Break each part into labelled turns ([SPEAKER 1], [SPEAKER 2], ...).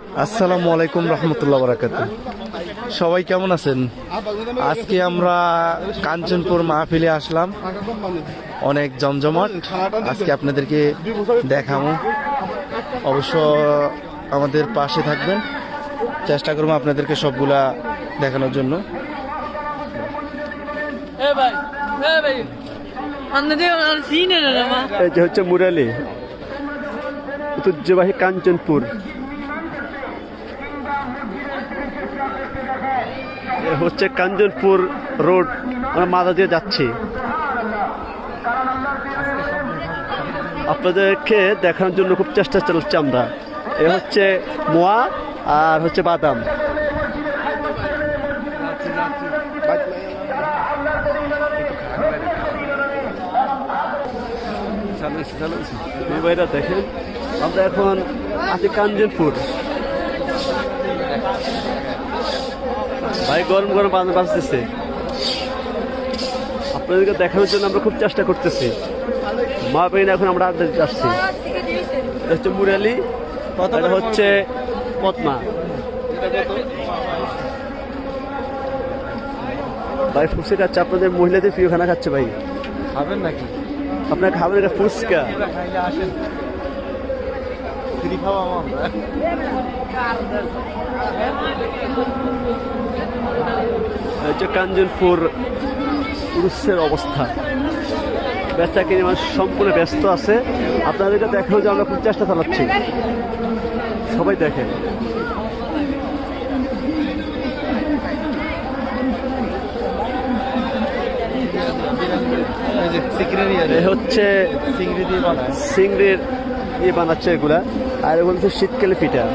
[SPEAKER 1] আসসালামু আলাইকুম রহমতুল্লাহ বারাকাত। সবাই কেমন আছেন? আজকে আমরা কাঞ্চনপুর মাহফিলে আসলাম। অনেক জমজমাট। আজকে আপনাদেরকে দেখাবো অবশ্য আমাদের পাশে থাকবেন। চেষ্টা করব আপনাদেরকে সবগুলা দেখানোর জন্য।
[SPEAKER 2] এ ভাই এ ভাই। আপনাদের সিনে না মা।
[SPEAKER 3] এই যে হচ্ছে মুরালি। ঐতিহ্যবাহী কাঞ্চনপুর। হচ্ছে কাঞ্চনপুর রোড আমরা মাথা দিয়ে যাচ্ছি। আপনাদেরকে দেখানোর জন্য খুব চেষ্টা চালাচ্ছি আমরা। এ হচ্ছে মোয়া আর হচ্ছে বাদাম। দেখেন আমরা এখন আছি কাঞ্চনপুর ভাই গরম গরম বাজতেছে। আপনাদেরকে দেখানোর জন্য আমরা খুব চেষ্টা করতেছি। মা বেইন এখন আমরা দিতে আসছি। হচ্ছে মুরালি এটা হচ্ছে পদ্মা। ভাই ফুচকা খাচ্ছে আপনাদের মহিলাদের প্রিয় খানা খাচ্ছে ভাই।
[SPEAKER 1] খাবেন নাকি?
[SPEAKER 3] আপনার খাবেন এটা ফুচকা।
[SPEAKER 1] ফ্রি খাওয়া আমরা।
[SPEAKER 3] হচ্ছে কাঞ্চনপুর পুরুষের অবস্থা। ব্যবসা কিনে মানুষ সম্পূর্ণ ব্যস্ত আছে। আপনাদেরকে দেখাও যে আমরা খুব চেষ্টা চালাচ্ছি। সবাই দেখেন। এ হচ্ছে
[SPEAKER 1] সিংড়ি দিয়ে
[SPEAKER 3] ইয়ে বানাচ্ছে এগুলা। আর এগুলো হচ্ছে শীতকালে পিঠা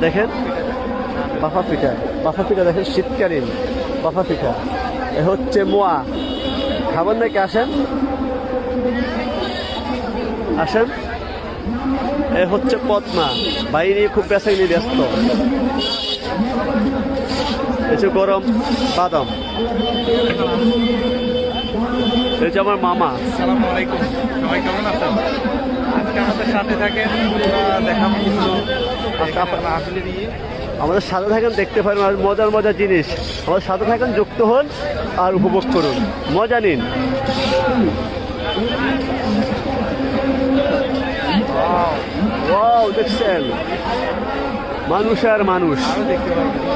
[SPEAKER 3] দেখেন? বাফা পিঠা বাফা পিঠা দেখেন, শীতকালীন বাফা পিঠা এ হচ্ছে মোয়া। খাবার নাকি আসেন? আসেন। এ হচ্ছে পদ্মা। বাইরে খুব বেসা নিয়ে ব্যস্ত। যে গরম বাদাম। যে আমার মামা।
[SPEAKER 1] আসসালামু আলাইকুম। সবাই কেমন আছেন? আমাদের সাথে থাকেন দেখাবো কিছু আপনার মাহফিলে নিয়ে
[SPEAKER 3] আমাদের সাথে থাকেন দেখতে পারেন আর মজার মজার জিনিস। আমাদের সাথে থাকেন যুক্ত হন আর উপভোগ করুন। মজা নিন। দেখছেন। মানুষ আর মানুষ।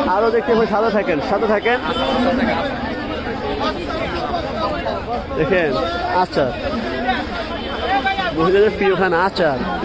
[SPEAKER 1] আরও দেখতে পাবেন
[SPEAKER 3] পাই সাথে থাকেন সাথে থাকেন। দেখেন। আচার মহিলাদের প্রিয় খানা আচার।